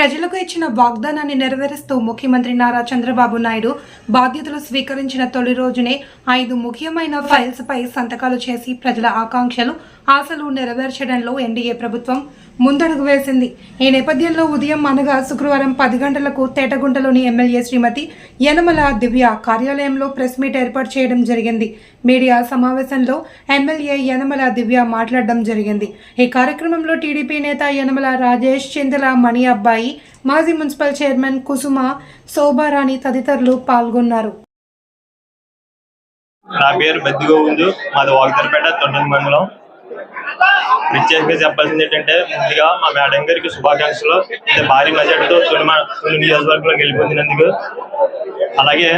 ప్రజలకు ఇచ్చిన వాగ్దానాన్ని నెరవేరుస్తూ ముఖ్యమంత్రి నారా చంద్రబాబు నాయుడు బాధ్యతలు స్వీకరించిన తొలి రోజునే ఐదు ముఖ్యమైన ఫైల్స్పై సంతకాలు చేసి ప్రజల ఆకాంక్షలు ఆశలు నెరవేర్చడంలో ఎన్డీఏ ప్రభుత్వం ముందడుగు వేసింది. ఈ నేపథ్యంలో ఉదయం అనగా శుక్రవారం పది గంటలకు తేటగుంటలోని ఎమ్మెల్యే శ్రీమతి యనమల దివ్య కార్యాలయంలో ప్రెస్ మీట్ ఏర్పాటు చేయడం జరిగింది. మీడియా సమావేశంలో ఎమ్మెల్యే యనమల దివ్య మాట్లాడడం జరిగింది. ఈ కార్యక్రమంలో టీడీపీ నేత యనమల రాజేష్ చింతల మణి అబ్బాయి మాజీ మున్సిపల్ చైర్మన్ కుసుమ శోభారాణి తదితరులు పాల్గొన్నారు. నా పేరు బెద్ది మాది వాగితరపేట తొండల మండలం. ప్రత్యేకంగా చెప్పాల్సింది ఏంటంటే ముందుగా మా మేడం గారికి శుభాకాంక్షలు. భారీ మెజార్టీతో తొలి మా- తొలి నియోజకవర్గంలో గెలిపొందినందుకు అలాగే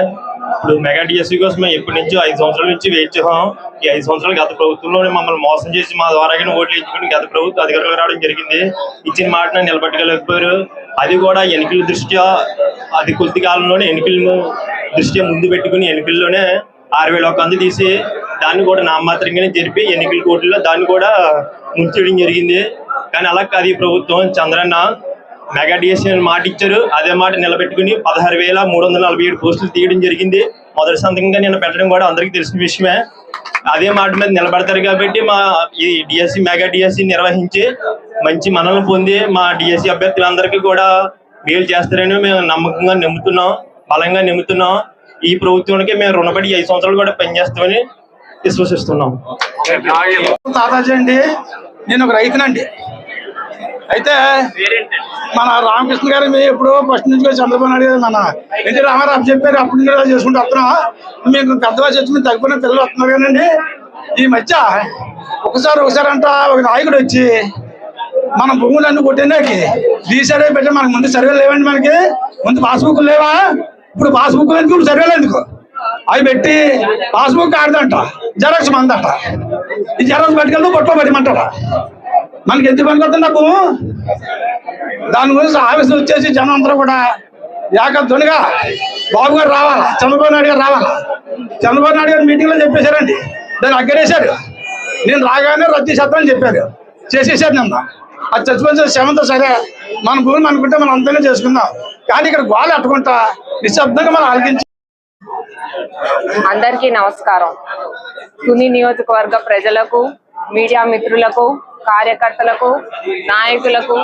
ఇప్పుడు మెగా డిఎస్సీ కోసం ఎప్పటి నుంచో ఐదు సంవత్సరాల నుంచి వెయిట్ చేసాం ఈ ఐదు సంవత్సరాలు గత ప్రభుత్వంలోనే మమ్మల్ని మోసం చేసి మా ద్వారా ఓట్లు ఇచ్చుకుని గత ప్రభుత్వం అధికారులు రావడం జరిగింది. ఇచ్చిన మాటను నిలబెట్టగలేకపోయారు అది కూడా ఎన్నికల దృష్ట్యా అది కొద్ది కాలంలోనే ఎన్నికలను దృష్ట్యా ముందు పెట్టుకుని ఎన్నికల్లోనే ఆరు వేల ఒక అందు తీసి దాన్ని కూడా నామమాత్రంగానే జరిపి ఎన్నికల కోర్టులో దాన్ని కూడా ముంచేయడం జరిగింది. కానీ అలా కాదు ఈ ప్రభుత్వం. చంద్రన్న మెగా డిఎస్సీ అని మాట ఇచ్చారు అదే మాట నిలబెట్టుకుని పదహారు వేల మూడు వందల నలభై ఏడు పోస్టులు తీయడం జరిగింది. మొదటి సంతకంగా నేను పెట్టడం కూడా అందరికీ తెలిసిన విషయమే. అదే మాట మీద నిలబడతారు కాబట్టి మా ఈ డిఎస్సి మెగా డిఎస్సి నిర్వహించి మంచి మనల్ని పొంది మా డిఎస్సి అభ్యర్థులందరికీ కూడా మేలు చేస్తారని మేము నమ్మకంగా నమ్ముతున్నాం బలంగా నమ్ముతున్నాం. ఈ ప్రభుత్వానికి మేము రుణపడి ఐదు సంవత్సరాలు కూడా పనిచేస్తామని విశ్వసిస్తున్నాం. తాతాజీ అండి నేను ఒక రైతునండి. అయితే మన రామకృష్ణ గారు మేము ఎప్పుడో ఫస్ట్ నుంచి చంద్రబాబు నాయుడు గారు మన ఎన్టీ రామారావు చెప్పారు అప్పుడు నుంచి కూడా చేసుకుంటూ వస్తున్నాం మేము పెద్దవా వయసు వచ్చి మేము తగ్గిపోయిన పిల్లలు వస్తున్నారు కానండి. ఈ మధ్య ఒకసారి ఒకసారి అంట ఒక నాయకుడు వచ్చి మన భూములన్నీ కొట్టినాకి రీసర్వే పెట్టి మనకు ముందు సర్వేలు లేవండి మనకి. ముందు పాస్బుక్ లేవా? ఇప్పుడు పాస్బుక్ లేదు ఇప్పుడు సర్వేలు ఎందుకు? అవి పెట్టి పాస్బుక్ ఆడదంట జెరాక్స్ మందట. ఈ జెరాక్స్ పట్టుకెళ్తూ పొట్టలో పెట్టమంటారా మనకి ఎందుకు పనికొస్తుంది నాకు? దాని గురించి ఆఫీసులు వచ్చేసి జనం అందరూ కూడా ఏకత్వనిగా బాబు గారు రావాలా? చంద్రబాబు నాయుడు గారు రావాలా? చంద్రబాబు నాయుడు గారు మీటింగ్లో చెప్పేశారండి. దాన్ని అగ్గరేశారు నేను రాగానే రద్దీ చేస్తానని చెప్పారు. చేసేసారు నిన్న. అది చచ్చిపోయిన క్షమంతో సరే మన భూమి అనుకుంటే మనం అంతనే చేసుకుందాం. కానీ ఇక్కడ గోళ అట్టుకుంటా నిశ్శబ్దంగా మనం ఆలకించి అందరికీ నమస్కారం. తుని నియోజకవర్గ ప్రజలకు మీడియా మిత్రులకు కార్యకర్తలకు నాయకులకు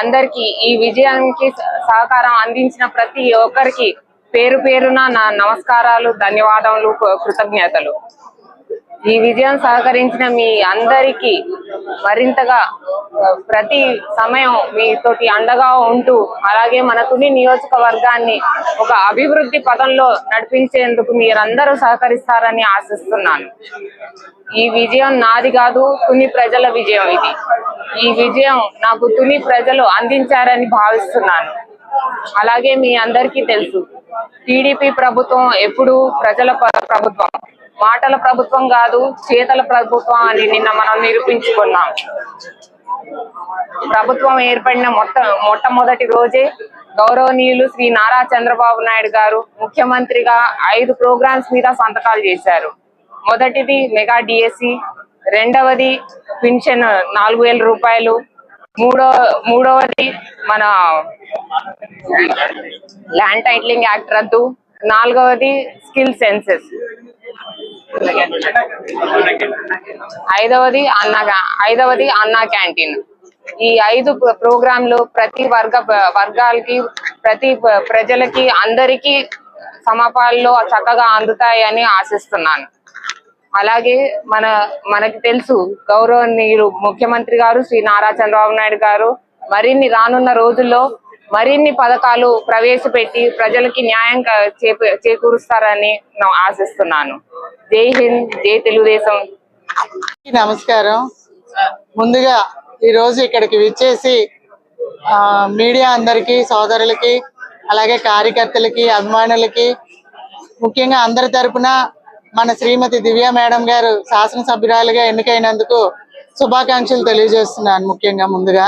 అందరికీ ఈ విజయానికి సహకారం అందించిన ప్రతి ఒక్కరికి పేరు పేరున నా నమస్కారాలు ధన్యవాదములు కృతజ్ఞతలు. ఈ విజయం సహకరించిన మీ అందరికీ మరింతగా ప్రతి సమయం మీతోటి అండగా ఉంటూ అలాగే మన తుని నియోజకవర్గాన్ని ఒక అభివృద్ధి పదంలో నడిపించేందుకు మీరందరూ సహకరిస్తారని ఆశిస్తున్నాను. ఈ విజయం నాది కాదు తుని ప్రజల విజయం ఇది. ఈ విజయం నాకు తుని ప్రజలు అందించారని భావిస్తున్నాను. అలాగే మీ అందరికీ తెలుసు టీడీపీ ప్రభుత్వం ఎప్పుడు ప్రజల ప్రభుత్వం మాటల ప్రభుత్వం కాదు చేతల ప్రభుత్వం అని నిన్న మనం నిరూపించుకున్నాం. ప్రభుత్వం ఏర్పడిన మొట్ట మొట్టమొదటి రోజే గౌరవనీయులు శ్రీ నారా చంద్రబాబు నాయుడు గారు ముఖ్యమంత్రిగా ఐదు ప్రోగ్రామ్స్ మీద సంతకాలు చేశారు. మొదటిది మెగా డిఎస్సి రెండవది పింఛన్ నాలుగు వేల రూపాయలు మూడో మూడవది మన ల్యాండ్ టైటిలింగ్ యాక్ట్ రద్దు నాలుగవది స్కిల్ సెన్సెస్. ఐదవది అన్న ఐదవది అన్నా క్యాంటీన్. ఈ ఐదు ప్రోగ్రాంలు ప్రతి వర్గ వర్గాలకి ప్రతి ప్రజలకి అందరికీ సమపాల్లో చక్కగా అందుతాయని ఆశిస్తున్నాను. అలాగే మన మనకి తెలుసు గౌరవనీయులు ముఖ్యమంత్రి గారు శ్రీ నారా చంద్రబాబు నాయుడు గారు మరిన్ని రానున్న రోజుల్లో మరిన్ని పథకాలు ప్రవేశపెట్టి ప్రజలకి న్యాయం చేకూరుస్తారని ఆశిస్తున్నాను. జై హింద్ జై తెలుగుదేశం. నమస్కారం. ముందుగా ఈ రోజు ఇక్కడికి విచ్చేసి మీడియా అందరికీ సోదరులకి అలాగే కార్యకర్తలకి అభిమానులకి ముఖ్యంగా అందరి తరపున మన శ్రీమతి దివ్య మేడం గారు శాసనసభ్యురాలుగా ఎన్నికైనందుకు శుభాకాంక్షలు తెలియజేస్తున్నాను ముఖ్యంగా ముందుగా.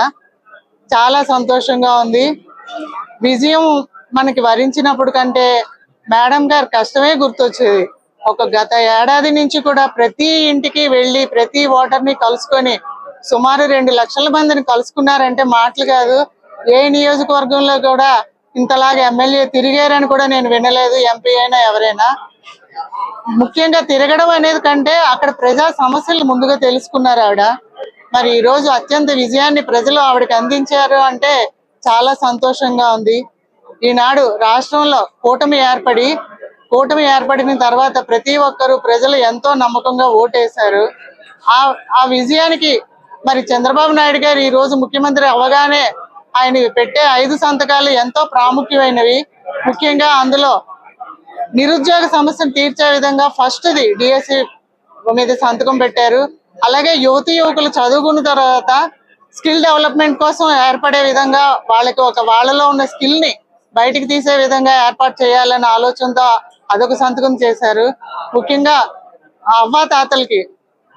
చాలా సంతోషంగా ఉంది. విజయం మనకి వరించినప్పుడు కంటే మేడం గారు కష్టమే గుర్తొచ్చేది. ఒక గత ఏడాది నుంచి కూడా ప్రతి ఇంటికి వెళ్ళి ప్రతి ఓటర్ని కలుసుకొని సుమారు రెండు లక్షల మందిని కలుసుకున్నారంటే మాటలు కాదు. ఏ నియోజకవర్గంలో కూడా ఇంతలాగా ఎమ్మెల్యే తిరిగారని కూడా నేను వినలేదు ఎంపీ అయినా ఎవరైనా. ముఖ్యంగా తిరగడం అనేది కంటే అక్కడ ప్రజా సమస్యలు ముందుగా తెలుసుకున్నారు ఆవిడ. మరి ఈ రోజు అత్యంత విజయాన్ని ప్రజలు ఆవిడకి అందించారు అంటే చాలా సంతోషంగా ఉంది. ఈనాడు రాష్ట్రంలో కూటమి ఏర్పడి కూటమి ఏర్పడిన తర్వాత ప్రతి ఒక్కరూ ప్రజలు ఎంతో నమ్మకంగా ఓటేశారు. ఆ ఆ విజయానికి మరి చంద్రబాబు నాయుడు గారు ఈ రోజు ముఖ్యమంత్రి అవగానే ఆయన పెట్టే ఐదు సంతకాలు ఎంతో ప్రాముఖ్యమైనవి. ముఖ్యంగా అందులో నిరుద్యోగ సమస్యను తీర్చే విధంగా ఫస్ట్ ది డిఎస్సి మీద సంతకం పెట్టారు. అలాగే యువతి యువకులు చదువుకున్న తర్వాత స్కిల్ డెవలప్మెంట్ కోసం ఏర్పడే విధంగా వాళ్ళకి ఒక వాళ్ళలో ఉన్న స్కిల్ని బయటికి తీసే విధంగా ఏర్పాటు చేయాలనే ఆలోచనతో అదొక సంతకం చేశారు. ముఖ్యంగా ఆ అవ్వ తాతలకి.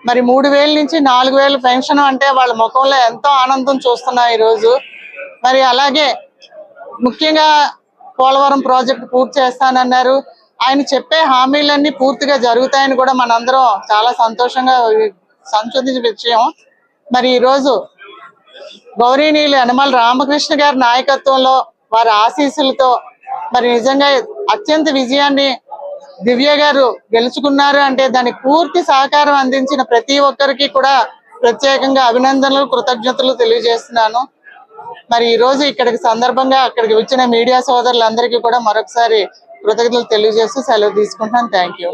మరి మూడు వేల నుంచి నాలుగు వేలు పెన్షన్ అంటే వాళ్ళ ముఖంలో ఎంతో ఆనందం చూస్తున్నాం ఈ రోజు మరి అలాగే ముఖ్యంగా పోలవరం ప్రాజెక్ట్ పూర్తి చేస్తానన్నారు. ఆయన చెప్పే హామీలన్నీ పూర్తిగా జరుగుతాయని కూడా మనందరం చాలా సంతోషంగా సంచోదించే విషయం. మరి ఈ రోజు గౌరీనీయులు యనమల రామకృష్ణ గారి నాయకత్వంలో వారి ఆశీస్సులతో మరి నిజంగా అత్యంత విజయాన్ని దివ్య గారు గెలుచుకున్నారు అంటే దానికి పూర్తి సహకారం అందించిన ప్రతి ఒక్కరికి కూడా ప్రత్యేకంగా అభినందనలు కృతజ్ఞతలు తెలియజేస్తున్నాను. మరి ఈ రోజు ఇక్కడికి సందర్భంగా అక్కడికి వచ్చిన మీడియా సోదరులందరికీ కూడా మరొకసారి కృతజ్ఞతలు తెలియజేస్తూ సెలవు తీసుకుంటున్నాను. Thank you.